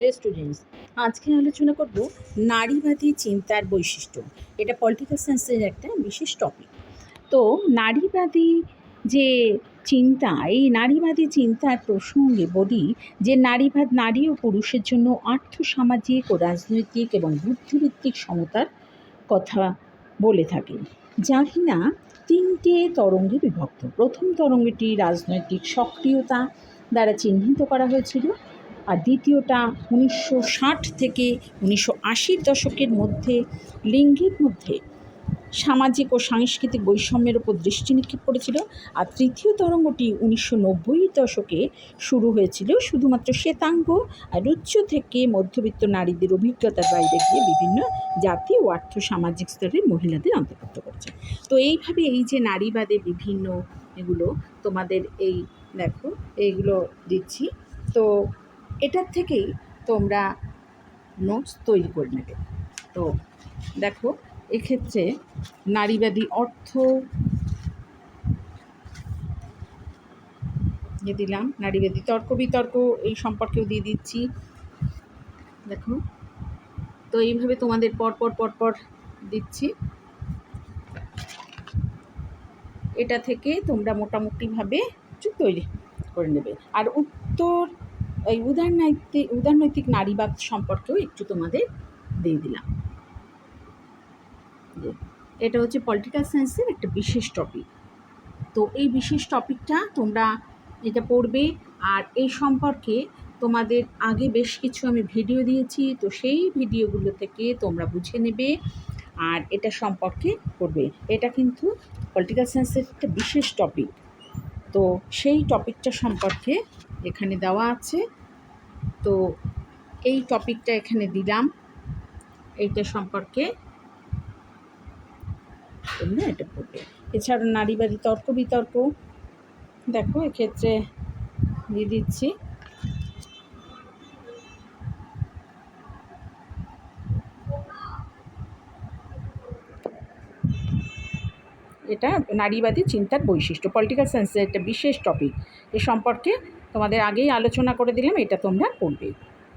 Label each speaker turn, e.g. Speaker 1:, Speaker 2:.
Speaker 1: Students আজকে আলোচনা করব নারীবাদী চিন্তার বৈশিষ্ট্য। এটা পলিটিক্যাল সায়েন্সের একটা বিশেষ টপিক তো নারীবাদী যে চিন্তা, এই নারীবাদী চিন্তার প্রসঙ্গে বলি যে নারীবাদ নারী ও পুরুষের জন্য আর্থ সামাজিক ও রাজনৈতিক এবং বুদ্ধিভিত্তিক সমতার কথা বলে থাকে। যা কিনা তিনটে তরঙ্গে বিভক্ত। প্রথম তরঙ্গটি রাজনৈতিক সক্রিয়তা দ্বারা চিহ্নিত করা হয়েছিল। আর দ্বিতীয়টা উনিশশো ষাট থেকে উনিশশো আশির দশকের মধ্যে, লিঙ্গের মধ্যে সামাজিক ও সাংস্কৃতিক বৈষম্যের উপর দৃষ্টি নিক্ষেপ করেছিল। আর তৃতীয় তরঙ্গটি উনিশশো নব্বইয়ের দশকে শুরু হয়েছিল। শুধুমাত্র শ্বেতাঙ্গ আর উচ্চ থেকে মধ্যবিত্ত নারীদের অভিজ্ঞতার বাইরে গিয়ে বিভিন্ন জাতি ও আর্থ সামাজিক স্তরের মহিলাদের অন্তর্ভুক্ত করছে। তো এইভাবে এই যে নারীবাদে বিভিন্ন এগুলো তোমাদের এই, দেখো, এইগুলো দিচ্ছি। তো এটার থেকেই তোমরা নোটস তৈরি করে নেবে। তো দেখো, এক্ষেত্রে নারীবাদী অর্থ দিয়ে দিলাম, নারীবাদী তর্ক বিতর্ক এই সম্পর্কেও দিয়ে দিচ্ছি। দেখো, তো এইভাবে তোমাদের পরপর পরপর দিচ্ছি। এটা থেকে তোমরা মোটামুটিভাবে কিছু তৈরি করে নেবে। আর উত্তর এই উদারনৈতিক উদারনৈতিক নারীবাদ সম্পর্কেও একটু তোমাদের দিয়ে দিলাম। এটা হচ্ছে পলিটিক্যাল সায়েন্সের একটা বিশেষ টপিক তো এই বিশেষ টপিকটা তোমরা এটা পড়বে আর এই সম্পর্কে তোমাদের আগে বেশ কিছু আমি ভিডিও দিয়েছি, তো সেই ভিডিওগুলো থেকে তোমরা বুঝে নেবে আর এটা সম্পর্কে পড়বে। এটা কিন্তু পলিটিক্যাল সায়েন্সের একটা বিশেষ টপিক তো সেই টপিকটা সম্পর্কে এখানে দেওয়া আছে। তো এই টপিকটা এখানে দিলাম। এইটা সম্পর্কে এটা পড়বে। এছাড়া নারীবাদী তর্ক বিতর্ক, দেখো এক্ষেত্রে দিয়ে দিচ্ছি। এটা নারীবাদী চিন্তার বৈশিষ্ট্য। পলিটিক্যাল সায়েন্সের একটা বিশেষ টপিক এ সম্পর্কে তোমাদের আগেই আলোচনা করে দিলাম এটা তোমরা পড়বে